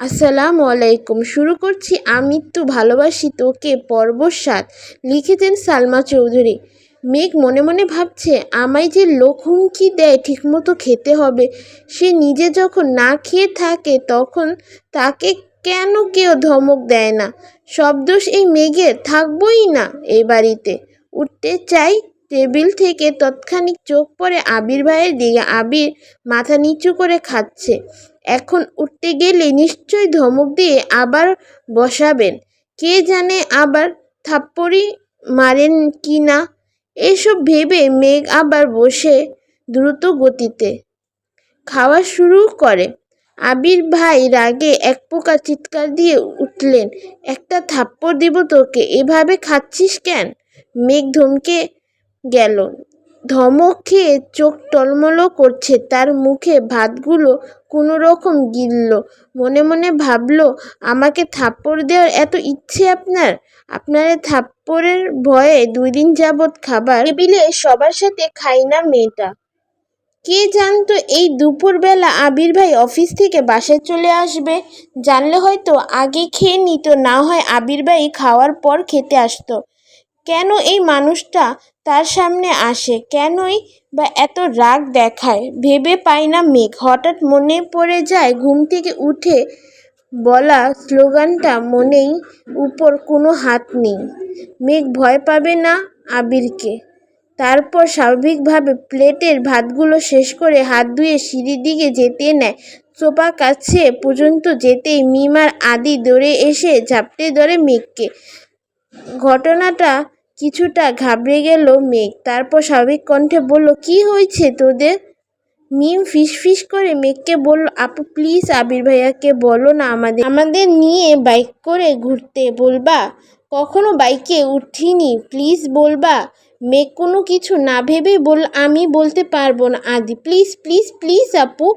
আসসালামু আলাইকুম। শুরু করছি আমি তো ভালোবাসি তোকে পর্ব সাত লিখেছেন সালমা চৌধুরী। মেঘ মনে মনে ভাবছে, আমায় যে লোক হুমকি দেয় ঠিকমতো খেতে হবে। সে নিজে যখন না খেয়ে থাকে, তখন তাকে কেন কেউ ধমক দেয় না? সব দোষ এই মেঘে থাকবই না এই বাড়িতে। উঠতে চাই টেবিল থেকে, তৎক্ষণিক চোখ পড়ে আবির ভাইয়ের দিকে। আবির মাথা নিচু করে খাচ্ছে। এখন উঠতে গেলে নিশ্চয়ই ধমক দিয়ে আবার বসাবেন। কে জানে আবার থাপ্পড়ি মারেন কি না? এসব ভেবে মেঘ আবার বসে দ্রুত গতিতে খাওয়া শুরু করে। আবির ভাই রাগে এক পোকা চিৎকার দিয়ে উঠলেন, একটা থাপ্পড় দিব তোকে, এভাবে খাচ্ছিস কেন? মেঘ ধমকে গেল ধমক খেয়ে চোখ টলমলো করছে। তার মুখে ভাতগুলো কোনো রকম গিলল। মনে মনে ভাবলো, আমাকে থাপ্পড় দেওয়ার এত ইচ্ছে আপনার? আপনার থাপ্পড়ের ভয়ে দুই দিন যাবৎ খাবার টেবিলে সবার সাথে খাই না মেয়েটা। কে জানতো এই দুপুরবেলা আবির ভাই অফিস থেকে বাসায় চলে আসবে? জানলে হয়তো আগে খেয়ে নিত, না হয় আবির ভাই খাওয়ার পর খেতে আসতো। কেন এই মানুষটা তার সামনে আসে। কেনই বা এত রাগ দেখায়? ভেবে পায় না মেঘ। হঠাৎ মনে পড়ে যায়, ঘুম থেকে উঠে বলা স্লোগানটা মনেই উপর কোনো হাত নেই। মেঘ ভয় পাবে না আবিরকে। তারপর স্বাভাবিকভাবে প্লেটের ভাতগুলো শেষ করে হাত ধুয়ে সিঁড়ির দিকে যেতে নেয়। সোফা কাছে পর্যন্ত যেতেই মিমার আদি দৌড়ে এসে ঝাপটে ধরে মেঘকে। ঘটনাটা কিছুটা ঘাবড়ে গেল মেঘ। তারপর স্বাভাবিক কণ্ঠে বলল, কি হয়েছে তোদের? মিম ফিস ফিস করে মেঘকে বলল, আপু, প্লিজ আবির ভাইয়াকে বলো না আমাদের আমাদের নিয়ে বাইক করে ঘুরতে বলবা? কখনো বাইকে উঠিনি, প্লিজ বলবা। মেঘ কোনো কিছু না ভেবে বল আমি বলতে পারব না, আদি। প্লিজ প্লিজ প্লিজ আপু,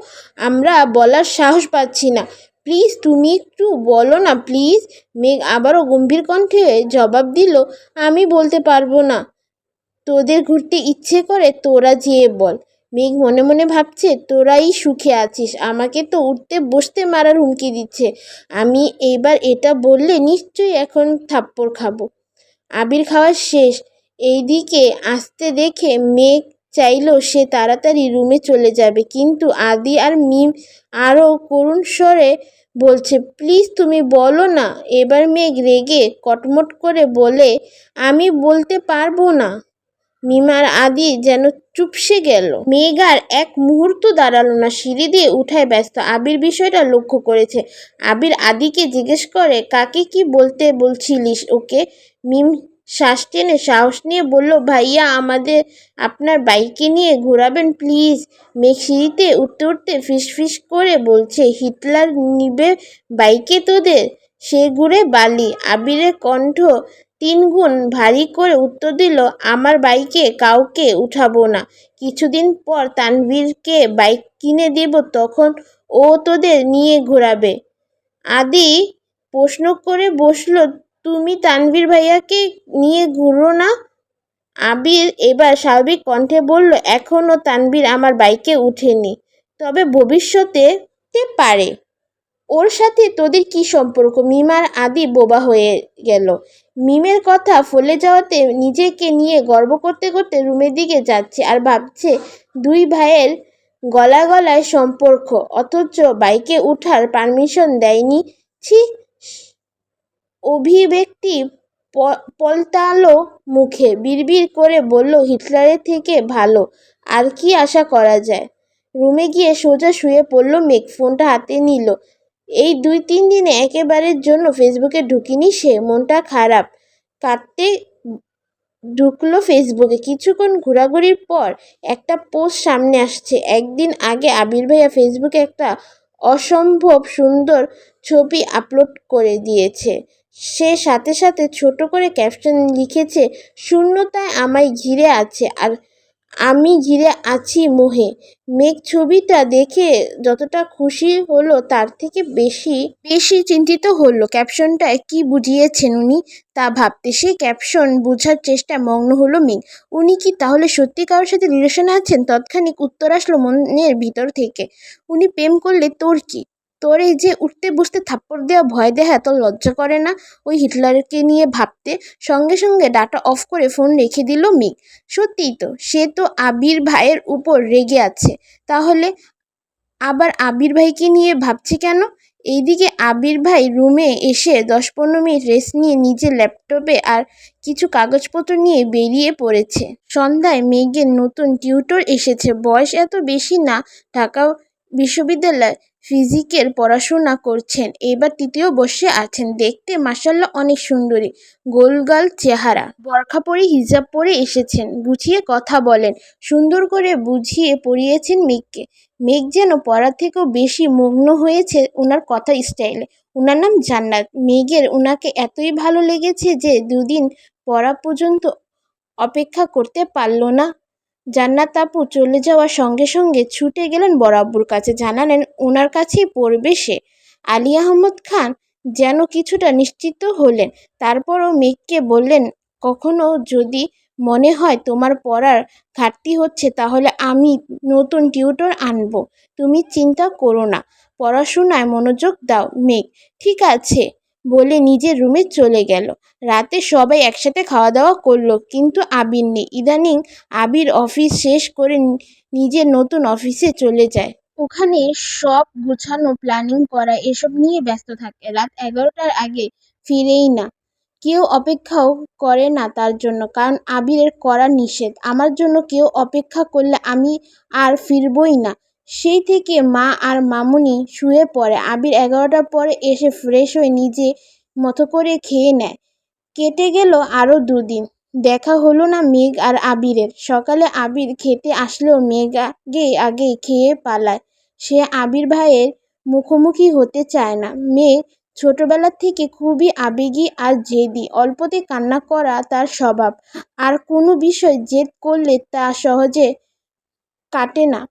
আমরা বলার সাহস পাচ্ছি না। প্লিজ তুমি একটু বলো না, প্লিজ। মেঘ আবারও গম্ভীর কণ্ঠে জবাব দিল, আমি বলতে পারব না। তোদের ঘুরতে ইচ্ছে করে, তোরা যেয়ে বল। মেঘ মনে মনে ভাবছে, তোরাই সুখে আছিস, আমাকে তো উঠতে বসতে মারার হুমকি দিচ্ছে। আমি এইবার এটা বললে নিশ্চয়ই এখন থাপ্পড় খাব। আবির খাওয়া শেষ। এইদিকে আসতে দেখে মেঘ চাইলো সে তাড়াতাড়ি রুমে চলে যাবে। কিন্তু আদি আর মিম আরও করুণ স্বরে বলছে, প্লিজ তুমি বলো না। এবার মেঘ রেগে কটমট করে বলে, আমি বলতে পারব না। মিমার আদি যেন চুপসে গেল। মেঘ আর এক মুহূর্ত দাঁড়াল না, সিঁড়ি দিয়ে উঠায় ব্যস্ত। আবির বিষয়টা লক্ষ্য করেছে। আবির আদিকে জিজ্ঞেস করে, কাকে কি বলতে বলছিলিস ওকে? মিম শ্বাস টেনে সাহস নিয়ে বলল, ভাইয়া, আমাদের আপনার বাইকে নিয়ে ঘোরাবেন, প্লিজ। মেঘ সিঁড়িতে উঠতে উঠতে ফিস ফিস করে বলছে, হিটলার নিবে বাইকে তোদের? সে ঘুরে বালি, আবিরের কণ্ঠ তিনগুণ ভারী করে উত্তর দিল, আমার বাইকে কাউকে উঠাবো না। কিছুদিন পর তানভীরকে বাইক কিনে দেব, তখন ও তোদের নিয়ে ঘোরাবে। আদি প্রশ্ন করে বসল তুমি তানভীর ভাইয়াকে নিয়ে ঘুরো না? আবির এবার স্বাভাবিক কণ্ঠে বলল এখনও তানভীর আমার বাইকে উঠেনি, তবে ভবিষ্যতে পারে। ওর সাথে তোদের কি সম্পর্ক? মিমার আদি বোবা হয়ে গেল। মিমের কথা ফলে যাওয়াতে নিজেকে নিয়ে গর্ব করতে করতে রুমের দিকে যাচ্ছে আর ভাবছে দুই ভাইয়ের গলা গলায় সম্পর্ক, অথচ বাইকে উঠার পারমিশন দেয়নি। ছি অভিব্যক্তি পলতালো মুখে বিড়বিড় করে বলল, হিটলারের থেকে ভালো, আর কি আশা করা যায়? রুমে গিয়ে সোজা শুয়ে পড়ল মেঘ, ফোনটা হাতে নিল। এই দুই তিন দিনে একেবারের জন্য ফেসবুকে ঢুকিনি সে, মনটা খারাপ। কাটতে ঢুকলো ফেসবুকে। কিছুক্ষণ ঘোরাঘুরির পর একটা পোস্ট সামনে আসছে। একদিন আগে আবির ভাইয়া ফেসবুকে একটা অসম্ভব সুন্দর ছবি আপলোড করে দিয়েছে। সে সাথে সাথে ছোট করে ক্যাপশন লিখেছে, শূন্যতায় আমায় ঘিরে আছে আর আমি ঘিরে আছি মোহে। মেঘ ছবিটা দেখে যতটা খুশি হলো তার থেকে বেশি বেশি চিন্তিত হলো। ক্যাপশনটায় কি বুঝিয়েছেন উনি? তা ভাবতে সেই ক্যাপশন বোঝার চেষ্টা মগ্ন হলো মেঘ। উনি কি তাহলে সত্যি কারোর সাথে রিলেশনে আছেন? তৎক্ষণিক উত্তর আসলো মনের ভিতর থেকে। উনি প্রেম করলে তোর কি? তোর এই যে উঠতে বসতে থাপ্পড় দেওয়া ভয় দেখা তোর লজ্জা করে না? ওই হিটলারকে নিয়ে ভাবতে সঙ্গে সঙ্গে ডাটা অফ করে ফোন রেখে দিল মিক। সত্যিই তো, সে তো আবির ভাইয়ের উপর রেগে আছে। তাহলে আবার আবির ভাইকে নিয়ে ভাবছে কেন? এইদিকে আবির ভাই রুমে এসে দশ পনেরো মিনিট রেস্ট নিয়ে নিজের ল্যাপটপে আর কিছু কাগজপত্র নিয়ে বেরিয়ে পড়েছে। সন্ধ্যায় মেঘের নতুন টিউটর এসেছে। বয়স এত বেশি না, ঢাকা বিশ্ববিদ্যালয় ফিজিকের পড়াশোনা করছেন। এবার তৃতীয় বর্ষে আছেন। দেখতে মাসাল্লাহ অনেক সুন্দরী। গোলগাল চেহারা। বরখা পরে, হিজাব পরে এসেছেন। গুছিয়ে কথা বলেন। সুন্দর করে বুঝিয়ে পড়িয়েছেন মেঘকে। মেঘ যেন পড়ার থেকেও বেশি মগ্ন হয়েছে ওনার কথা স্টাইলে। ওনার নাম জান্নাত। মেঘের ওনাকে এতই ভালো লেগেছে যে দুদিন পড়া পর্যন্ত অপেক্ষা করতে পারল না। জান্নাত আপু চলে যাওয়ার সঙ্গে সঙ্গে ছুটে গেলেন বড় আব্বুর কাছে, জানালেন ওনার কাছেই পড়বে সে। আলী আহমদ খান যেন কিছুটা নিশ্চিত হলেন, তারপরও মেঘকে বললেন, কখনো যদি মনে হয় তোমার পড়ার ঘাটতি হচ্ছে, তাহলে আমি নতুন টিউটর আনব। তুমি চিন্তা করো না, পড়াশোনায় মনোযোগ দাও মেঘ, ঠিক আছে। বলে নিজের রুমে চলে গেল। রাতে সবাই একসাথে খাওয়া দাওয়া করল, কিন্তু আবির নেই। ইদানিং আবির অফিস শেষ করে নিজের নতুন অফিসে চলে যায়। ওখানে সব গুছানো প্ল্যানিং করা, এসব নিয়ে ব্যস্ত থাকে। রাত এগারোটার আগে ফিরেই না। কেউ অপেক্ষাও করে না তার জন্য, কারণ আবিরের করা নিষেধ। আমার জন্য কেউ অপেক্ষা করলে আমি আর ফিরবই না। সেই থেকে মা আর মামুনি শুয়ে পড়ে। আবির এগারোটার পরে এসে ফ্রেশ হয়ে নিজে মতো করে খেয়ে নেয়। কেটে গেল আরও দুদিন। দেখা হলো না মেঘ আর আবিরের। সকালে আবির খেতে আসলেও মেঘ আগে আগে খেয়ে পালায়। সে আবির ভাইয়ের মুখোমুখি হতে চায় না। মেঘ ছোটবেলা থেকে খুবই আবেগী আর জেদি। অল্পতে কান্না করা তার স্বভাব। আর কোনো বিষয় জেদ করলে তা সহজে কাটে না।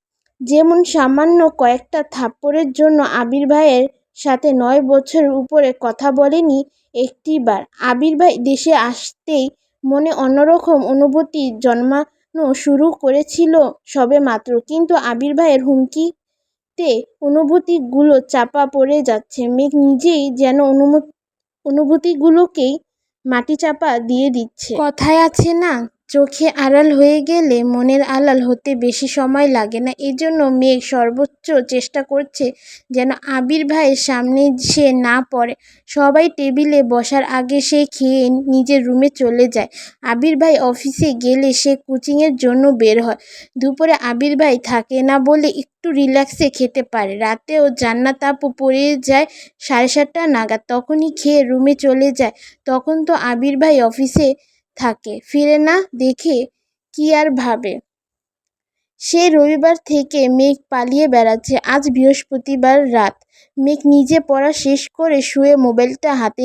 যেমন সামান্য কয়েকটা থাপ্পড়ের জন্য আবির ভাইয়ের সাথে নয় বছরের উপরে কথা বলেনি একটিবার। আবির ভাই দেশে আসতেই মনে অন্যরকম অনুভূতি জন্মানো শুরু করেছিল সবে মাত্র। কিন্তু আবির ভাইয়ের হুমকিতে অনুভূতিগুলো চাপা পড়ে যাচ্ছে। মেঘ নিজেই যেন অনুভূতিগুলোকেই মাটি চাপা দিয়ে দিচ্ছে। কথায় আছে না চোখে আড়াল হয়ে গেলে মনের আড়াল হতে বেশি সময় লাগে না। এজন্য মেঘ সর্বোচ্চ চেষ্টা করছে যেন আবির ভাইয়ের সামনে সে না পড়ে। সবাই টেবিলে বসার আগে সে খেয়ে নিজের রুমে চলে যায়। আবির ভাই অফিসে গেলে সে কোচিংয়ের জন্য বের হয়। দুপুরে আবির ভাই থাকে না বলে একটু রিল্যাক্সে খেতে পারে। রাতেও জান্নাত আপু পড়ে যায় সাড়ে সাতটা নাগাদ, তখনই খেয়ে রুমে চলে যায়। তখন তো আবির ভাই অফিসে থাকে। ফিরে না দেখে কি আর ভাবে? সে রবিবার থেকে মেঘ পালিয়ে বেড়াচ্ছে। আজ বৃহস্পতিবার রাত। মেঘ নিজে পড়া শেষ করে শুয়ে মোবাইলটা হাতে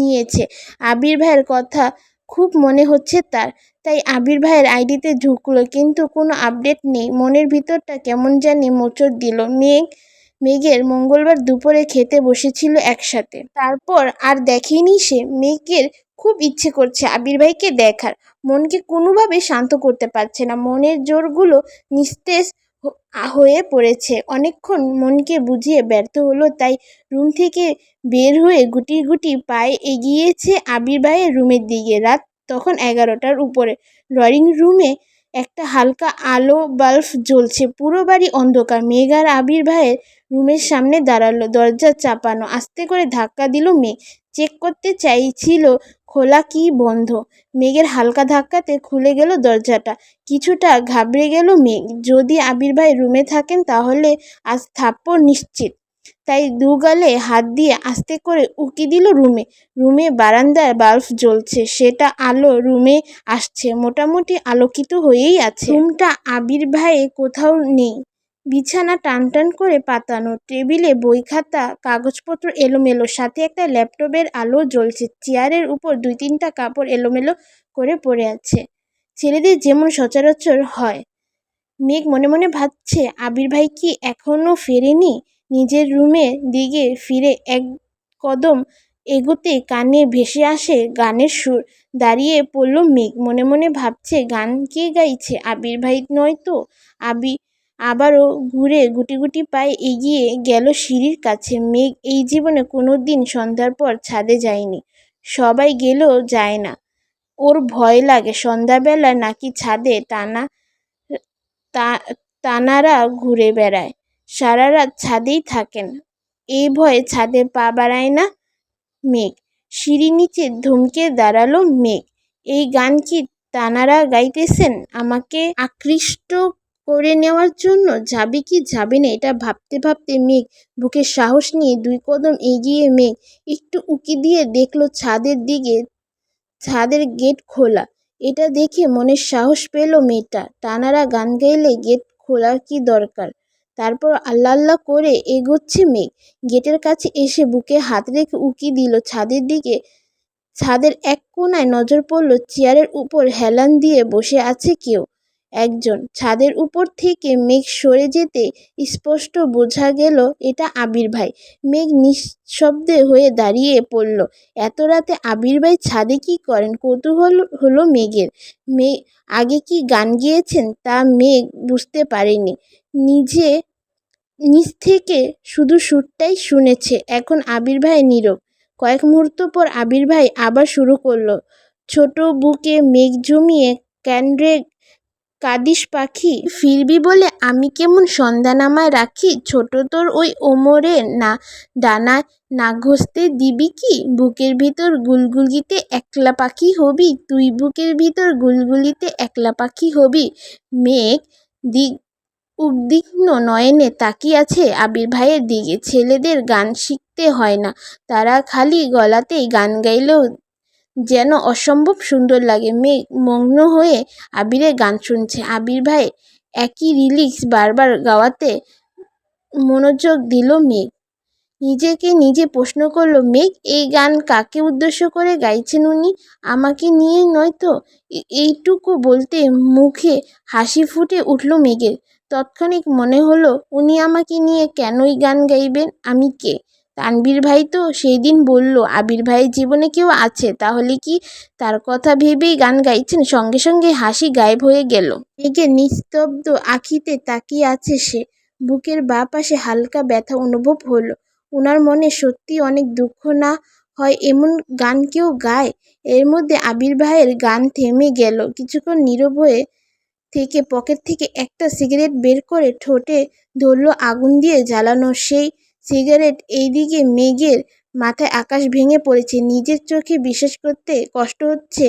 নিয়েছে। আবির ভাইয়ের কথা খুব মনে হচ্ছে তার। তাই আবির ভাইয়ের আইডিতে ঢুকলো, কিন্তু কোনো আপডেট নেই। মনের ভিতরটা কেমন জানি মোচড় দিল। মেঘ, মেঘের মঙ্গলবার দুপুরে খেতে বসেছিল একসাথে। তারপর আর দেখেনি সে। মেঘের খুব ইচ্ছে করছে আবির ভাইকে দেখার। মনকে কোনোভাবে শান্ত করতে পারছে না। মনের জোরগুলো নিস্তেজ হয়ে পড়েছে। অনেকক্ষণ মনকে বুঝিয়ে ব্যর্থ হলো, তাই রুম থেকে বের হয়ে গুটি গুটি পায়ে এগিয়েছে আবির ভাইয়ের রুমের দিকে। রাত তখন এগারোটার উপরে। ড্রয়িং রুমে একটা হালকা আলো বাল্ব জ্বলছে। পুরো বাড়ি অন্ধকার। মেঘ আর আবির ভাইয়ের রুমের সামনে দাঁড়াল, দরজা চাপানো, আস্তে করে ধাক্কা দিল মেঘ চেক করতে চাইছিল খোলা কি বন্ধ? মেঘের হালকা ধাক্কাতে খুলে গেল দরজাটা। কিছুটা ঘাবড়ে গেল মেঘ। যদি আবির ভাই রুমে থাকেন তাহলে আজ থাপ্পড় নিশ্চিত। তাই দু গালে হাত দিয়ে আস্তে করে উকি দিল রুমে। রুমে বারান্দায় বাল্ব জ্বলছে। সেটা আলো রুমে আসছে। মোটামুটি আলোকিত হয়েই আছে। রুমটা আবির ভাইয়ে কোথাও নেই। বিছানা টান টান করে পাতানো টেবিলে বই খাতা, কাগজপত্র এলোমেলো, সাথে একটা ল্যাপটপের আলো জ্বলছে। চেয়ারের উপর দুই তিনটা কাপড় এলোমেলো করে পড়ে আছে। ছেলেদের যেমন সচরাচর হয়। মেঘ মনে মনে ভাবছে, আবির ভাই কি এখনও ফেরেনি? নিজের রুমের দিকে ফিরে এক কদম এগোতে কানে ভেসে আসে গানের সুর। দাঁড়িয়ে পড়ল মেঘ, মনে মনে ভাবছে, গান কে গাইছে? আবির ভাই নয় তো? আবি আবারও ঘুরে গুটি গুটি পায়ে এগিয়ে গেল সিঁড়ির কাছে। মেঘ এই জীবনে কোনো দিন সন্ধ্যার পর ছাদে যায়নি। সবাই গেলেও যায় না। ওর ভয় লাগে। সন্ধ্যাবেলা নাকি ছাদে টানা টানারা ঘুরে বেড়ায়। সারা রাত ছাদেই থাকেন। এই ভয়ে ছাদে পা বাড়ায় না মেঘ। সিঁড়ি নিচে ধমকে দাঁড়াল মেঘ। এই গান কি তানারা গাইতেছেন? আমাকে আকৃষ্ট করে নেওয়ার জন্য যাবে কি যাবে না, এটা ভাবতে ভাবতে মেঘ বুকে সাহস নিয়ে দুই কদম এগিয়ে মেঘ একটু উকি দিয়ে দেখল ছাদের দিকে, ছাদের গেট খোলা। এটা দেখে মনের সাহস পেল মেয়েটা। টানারা গান গাইলে গেট খোলার কি দরকার? তারপর আল্লাহ আল্লাহ করে এগোচ্ছে মেঘ। গেটের কাছে এসে বুকে হাত রেখে উকি দিল ছাদের দিকে। ছাদের এক কোনায় নজর পড়ল চেয়ারের উপর হেলান দিয়ে বসে আছে কেউ। একজন। ছাদের উপর থেকে মেঘ সরে যেতে স্পষ্ট বোঝা গেল, এটা আবির ভাই। মেঘ নিঃশব্দে হয়ে দাঁড়িয়ে পড়ল। এত রাতে আবির ভাই ছাদে কি করেন? কৌতূহল হলো মেঘের। মেঘ আগে কি গান গিয়েছেন? তা মেঘ বুঝতে পারেনি। নিজে, নিজ থেকে শুধু সুরটাই শুনেছে। এখন আবির ভাই নীরব। কয়েক মুহূর্ত পর আবির ভাই আবার শুরু করল। ছোট বুকে মেঘ জমিয়ে ক্যান্ড্রে কাদিস, পাখি। ফিরবি বলে আমি কেমন সন্ধ্যা নামায় রাখি? ছোট তোর ওই ওমরে না ডানায় না ঘষতে দিবি কি? বুকের ভিতর গুলগুলিতে একলা পাখি হবি? তুই বুকের ভিতর গুলগুলিতে একলা পাখি হবি? মেঘ দিক উদ্বিগ্ন নয়নে তাকিয়ে আছে। আবির ভাইয়ের দিকে ছেলেদের গান শিখতে হয় না। তারা খালি গলাতেই গান গাইলেও যেন অসম্ভব সুন্দর লাগে। মেঘ মগ্ন হয়ে আবিরের গান শুনছে। আবির ভাই একই রিলিক্স বারবার গাওয়াতে মনোযোগ দিল মেঘ। নিজেকে নিজে প্রশ্ন করল, মেঘ, এই গান কাকে উদ্দেশ্য করে গাইছেন উনি? আমাকে নিয়ে নয় তো? এইটুকু বলতে মুখে হাসি ফুটে উঠল মেঘের। তৎক্ষণিক মনে হলো, উনি আমাকে নিয়ে কেনই গান গাইবেন? আমি কে? তানবীর ভাই তো সেই দিন বলল, আবির ভাইয়ের জীবনে কেউ আছে, তাহলে কি তার কথা ভেবেই গান গাইছেন? সঙ্গে সঙ্গে হাসি গায়েব হয়ে গেল। মেঘে নিস্তব্ধ আখিতে তাকিয়ে আছে সে। বুকের বা পাশে হালকা ব্যথা অনুভব হলো। ওনার মনে সত্যি অনেক দুঃখ না হয় এমন গান কেউ গায়? এর মধ্যে আবির ভাইয়ের গান থেমে গেল। কিছুক্ষণ নীরব হয়ে থেকে পকেট থেকে একটা সিগারেট বের করে ঠোঁটে ধরল, আগুন দিয়ে জ্বালানো সেই সিগারেট এইদিকে মেঘের মাথায় আকাশ ভেঙে পড়েছে। নিজের চোখে বিশ্বাস করতে কষ্ট হচ্ছে।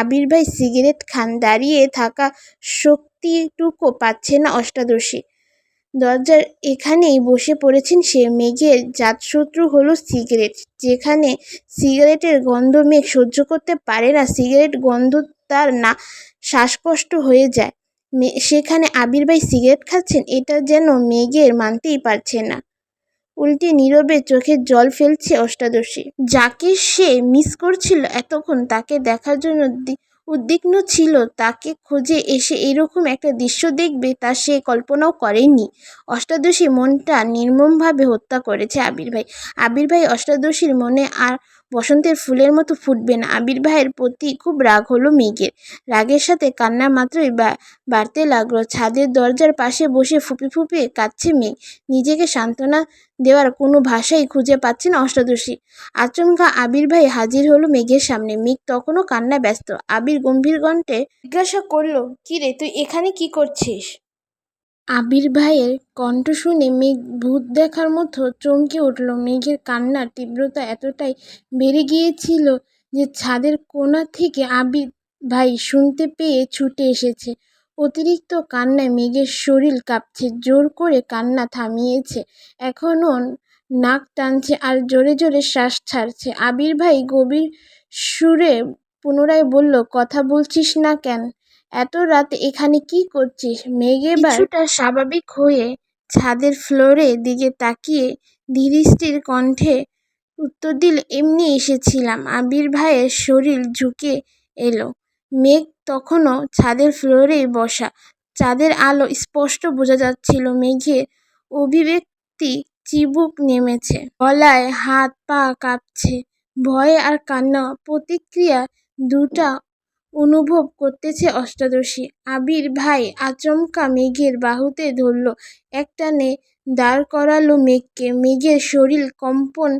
আবির ভাই সিগারেট খান, দাঁড়িয়ে থাকা শক্তিটুকু পাচ্ছে না অষ্টাদশী। দরজার এখানেই বসে পড়েছেন সে মেঘের জাতশত্রু হলো সিগারেট। যেখানে সিগারেটের গন্ধ মেঘ সহ্য করতে পারে না, সিগারেট গন্ধ তার না, শ্বাসকষ্ট হয়ে যায়। সেখানে আবির ভাই সিগারেট খাচ্ছেন, এটা যেন মেঘের মানতেই পারছে না। উল্টে নীরবে চোখের জল ফেলছে অষ্টাদশী। যাকে সে মিস করছিল এতক্ষণ, তাকে দেখার জন্য উদ্বিগ্ন ছিল, তাকে খুঁজে এসে এরকম একটা দৃশ্য দেখবে তা সে কল্পনাও করেনি। অষ্টাদশী মনটা নির্মমভাবে হত্যা করেছে আবির ভাই। আবির ভাই অষ্টাদশীর মনে আর বসন্তের ফুলের মতো ফুটবে না। আবির ভাইয়ের প্রতি খুব রাগ হলো মেঘের রাগের সাথে কান্না মাত্রই বাড়তে লাগল। ছাদের দরজার পাশে বসে ফুপি ফুপিয়ে কাঁদছে মেঘ নিজেকে সান্ত্বনা দেওয়ার কোনো ভাষাই খুঁজে পাচ্ছে না অষ্টাদশী। আচমকা আবির ভাই হাজির হলো মেঘের সামনে। মেঘ তখনও কান্না ব্যস্ত। আবির গম্ভীর কণ্ঠে জিজ্ঞাসা করল কিরে তুই এখানে কি করছিস? আবির ভাইয়ের কণ্ঠ শুনে মেঘ ভূত দেখার মতো চমকে উঠল। মেঘের কান্নার তীব্রতা এতটাই বেড়ে গিয়েছিল যে ছাদের কোণা থেকে আবির ভাই শুনতে পেয়ে ছুটে এসেছে। অতিরিক্ত কান্নায় মেঘের শরীর কাঁপছে, জোর করে কান্না থামিয়েছে। এখনও নাক টানছে আর জোরে জোরে শ্বাস ছাড়ছে। আবির ভাই গভীর সুরে পুনরায় বলল, কথা বলছিস না কেন? এত রাতে এখানে কি করছিস? মেঘ এবার কিছুটা স্বাভাবিক হয়ে ছাদের ফ্লোরে দিকে তাকিয়ে ধীরস্থির কণ্ঠে উত্তর দিল, এমনি এসেছিলাম। আবির ভাইয়ের শরীর ঝুঁকে এলো। মেঘ তখনও ছাদের ফ্লোরেই বসা। চাঁদের আলো স্পষ্ট বোঝা যাচ্ছিল মেঘের অভিব্যক্তি। চিবুক নেমেছে, গলায় হাত পা কাঁপছে। ভয়ে আর কান্না, প্রতিক্রিয়া দুটা অনুভব করতেছে অষ্টাদশী। আবির ভাই আচমকা মেঘের বাহুতে ধরল, একটানে দাঁড় করালো মেঘকে। মেঘের শরীর কম্পন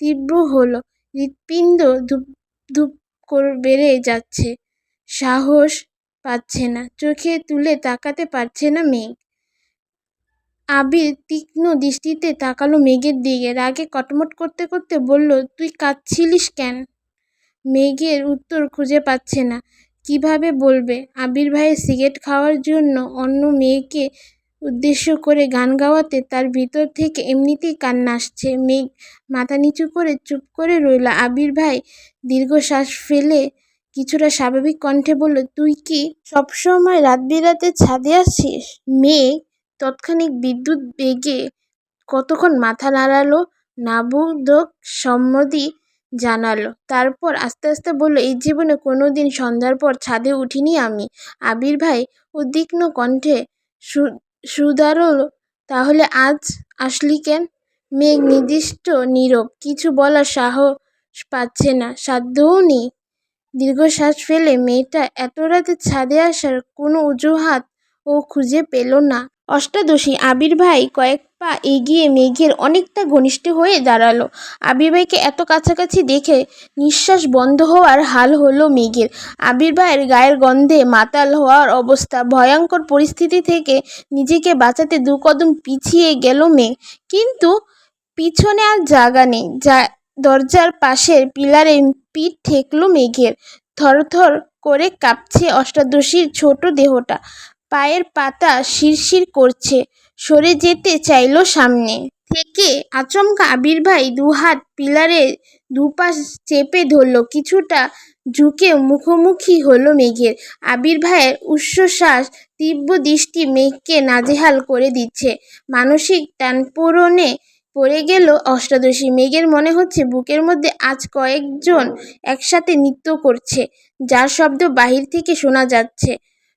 তীব্র হলো, হৃৎপিণ্ড ধুপ ধুপ করে বেড়ে যাচ্ছে। সাহস পাচ্ছে না, চোখে তুলে তাকাতে পারছে না মেঘ। আবির তীক্ষ্ণ দৃষ্টিতে তাকালো মেঘের দিকে, রাগে কটমট করতে করতে বলল, তুই কাঁদছিলিস কেন? মেঘের উত্তর খুঁজে পাচ্ছে না। কীভাবে বলবে? আবির ভাইয়ের সিগারেট খাওয়ার জন্য অন্য মেয়েকে উদ্দেশ্য করে গান গাওয়াতে তার ভিতর থেকে এমনিতেই কান্না আসছে। মেঘ মাথা নিচু করে চুপ করে রইল। আবির ভাই দীর্ঘশ্বাস ফেলে কিছুটা স্বাভাবিক কণ্ঠে বলল, তুই কি সবসময় রাত বিরাতে ছাদে আসিস? মেঘ তৎক্ষণিক বিদ্যুৎ বেগে কতক্ষণ মাথা নাড়ালো, নাবুদক সম্মতি জানালো। তারপর আস্তে আস্তে বলল, এই জীবনে কোনো দিন সন্ধ্যার পর ছাদে উঠিনি আমি। আবির ভাই উদ্বিগ্ন কণ্ঠে সুধারল তাহলে আজ আসলি কেন? মেঘ নির্দিষ্ট নীরব। কিছু বলার সাহস পাচ্ছে না। সাধ্যও নেই। দীর্ঘশ্বাস ফেলে মেয়েটা এত রাতে ছাদে আসার কোনো অজুহাত ও খুঁজে পেল না। অষ্টাদশী, আবির ভাই কয়েক পা এগিয়ে মেঘের অনেকটা ঘনিষ্ঠ হয়ে দাঁড়াল। আবির ভাইকে এত কাছাকাছি দেখে নিঃশ্বাস বন্ধ হওয়ার হাল হলো মেঘের। আবির ভাইয়ের গায়ের গন্ধে মাতাল হওয়ার অবস্থা, ভয়ঙ্কর পরিস্থিতি থেকে নিজেকে বাঁচাতে দু কদম পিছিয়ে গেল মেঘ। কিন্তু পিছনে আর জায়গা নেই, যা দরজার পাশের পিলারে পিঠ ঠেকলো মেঘের। থরথর করে কাঁপছে অষ্টাদশীর ছোট দেহটা। পায়ের পাতা শিরশির করছে, সরে যেতে চাইল সামনে। থেকে আচমকা আবির ভাই দুহাত পিলারে দুপাশ চেপে ধরল, কিছুটা ঝুঁকে মুখোমুখি হলো মেঘের। আবির ভাইয়ের উচ্ছ্বাস, তীব্র দৃষ্টি মেঘকে নাজেহাল করে দিচ্ছে। মানসিক টানপোড়েনে পড়ে গেল অষ্টাদশী। মেঘের মনে হচ্ছে বুকের মধ্যে আজ কয়েকজন একসাথে নৃত্য করছে, যার শব্দ বাহির থেকে শোনা যাচ্ছে।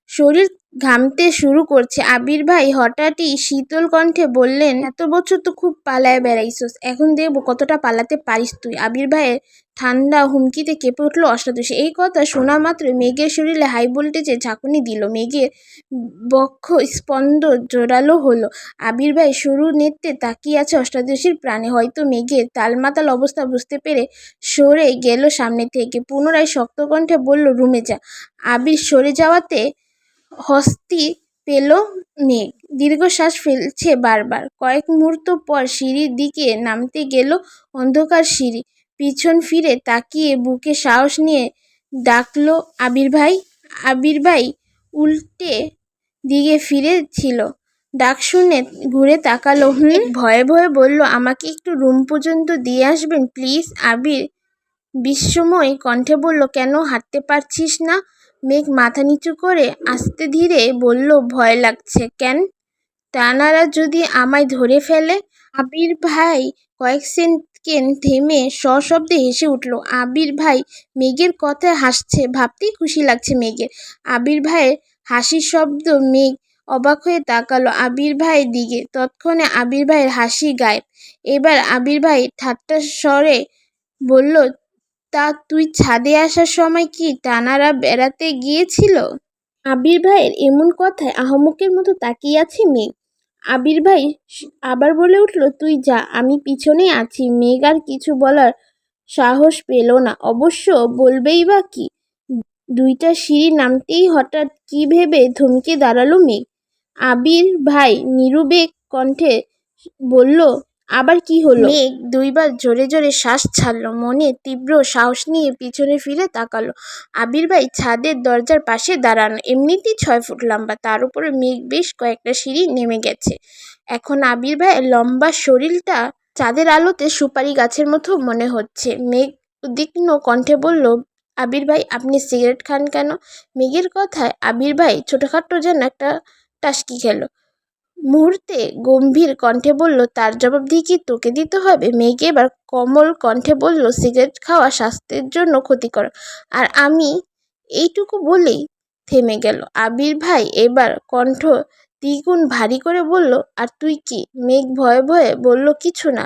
শরীর ঘামতে শুরু করছে। আবির ভাই হঠাৎই শীতল কণ্ঠে বললেন, এত বছর তো খুব পালায় বেড়াইছস, এখন দেখব কতটা পালাতে পারিস তুই। আবির ভাইয়ের ঠান্ডা হুমকিতে কেঁপে উঠল অষ্টাদশী এই কথা শোনা মাত্র মেঘের শরীরে হাই ভোল্টেজে ঝাঁকুনি দিল। মেঘের বক্ষ স্পন্দ জোরালো হলো। আবির ভাই সরু নেত্রে তাকিয়ে আছে অষ্টাদশীর প্রাণে। হয়তো মেঘের তালমাতাল অবস্থা বুঝতে পেরে সরে গেল সামনে থেকে। পুনরায় শক্ত কণ্ঠে বলল, রুমে যা। আবির সরে যাওয়াতে হস্তি পেল মেঘ। দীর্ঘশ্বাস ফেলছে বারবার। কয়েক মুহূর্ত পর সিঁড়ির দিকে নামতে গেল অন্ধকার সিঁড়ি। পিছন ফিরে তাকিয়ে বুকে সাহস নিয়ে ডাকলো আবির ভাই আবির ভাই উল্টে দিকে ফিরে ছিল ডাক শুনে ঘুরে তাকালো, হুম? ভয়ে ভয়ে বলল, আমাকে একটু রুম পর্যন্ত দিয়ে আসবেন, প্লিজ? আবির বিস্ময় কণ্ঠে বলল, কেন হাঁটতে পারছিস না? মেঘ মাথা নিচু করে আস্তে ধীরে বলল, ভয় লাগছে কেন? টানারা যদি আমায় ধরে ফেলে? আবির ভাই কয়েক সেকেন্ড থেমে সশব্দে হেসে উঠল, আবির ভাই, মেঘের কথায় হাসছে, ভাবতেই খুশি লাগছে মেঘের। আবির ভাইয়ের হাসির শব্দ মেঘ অবাক হয়ে তাকালো, আবির ভাইয়ের দিকে তৎক্ষণে আবির ভাইয়ের হাসি গায়েব। এবার আবির ভাই ঠাট্টার স্বরে বলল তা তুই ছাদে আসার সময় কি টানারা বেড়াতে গিয়েছিল? আবির ভাইয়ের এমন কথায় আহমকের মতো তাকিয়ে আছে মেঘ। আবির ভাই আবার বলে উঠল, তুই যা, আমি পিছনে আছি। মেঘ আর কিছু বলার সাহস পেল না। অবশ্য বলবেই বা কি? দুইটা সিঁড়ি নামতেই হঠাৎ কি ভেবে থমকে দাঁড়াল মেঘ। আবির ভাই নিরুবেগ কণ্ঠে বলল আবার কি হলো? মেঘ দুইবার জোরে জোরে শ্বাস ছাড়ল, মনে তীব্র সাহস নিয়ে পিছনে ফিরে তাকালো। আবির ভাই ছাদের দরজার পাশে দাঁড়ানো, এমনিতেই ছয় ফুট লম্বা, তার উপরে মেঘ বেশ কয়েকটা সিঁড়ি নেমে গেছে। এখন আবির ভাইয়ের লম্বা শরীরটা চাঁদের আলোতে সুপারি গাছের মতো মনে হচ্ছে। মেঘ উদ্বিগ্ন কণ্ঠে বলল, আবির ভাই, আপনি সিগারেট খান কেন? মেঘের কথায় আবির ভাই ছোটোখাটো যেন একটা টাস্কি খেলো। মুহূর্তে গম্ভীর কণ্ঠে বলল, তার জবাব দিয়ে কি তোকে দিতে হবে? মেঘে এবার কোমল কণ্ঠে বলল, সিগারেট খাওয়া স্বাস্থ্যের জন্য ক্ষতিকর। আর আমি এইটুকু বলেই থেমে গেল। আবির ভাই এবার কণ্ঠ দ্বিগুণ ভারী করে বলল, আর তুই কি? মেঘ ভয়ে ভয়ে বলল, কিছু না।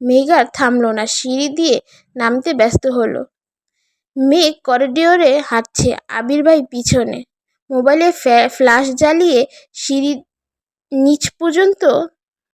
মেঘ আর থামলো না, সিঁড়ি দিয়ে নামতে ব্যস্ত হলো। মেঘ করিডোরে হাঁটছে, আবির ভাই পিছনে। মোবাইলে ফ্ল্যাশ জ্বালিয়ে সিঁড়ির নিচ পর্যন্ত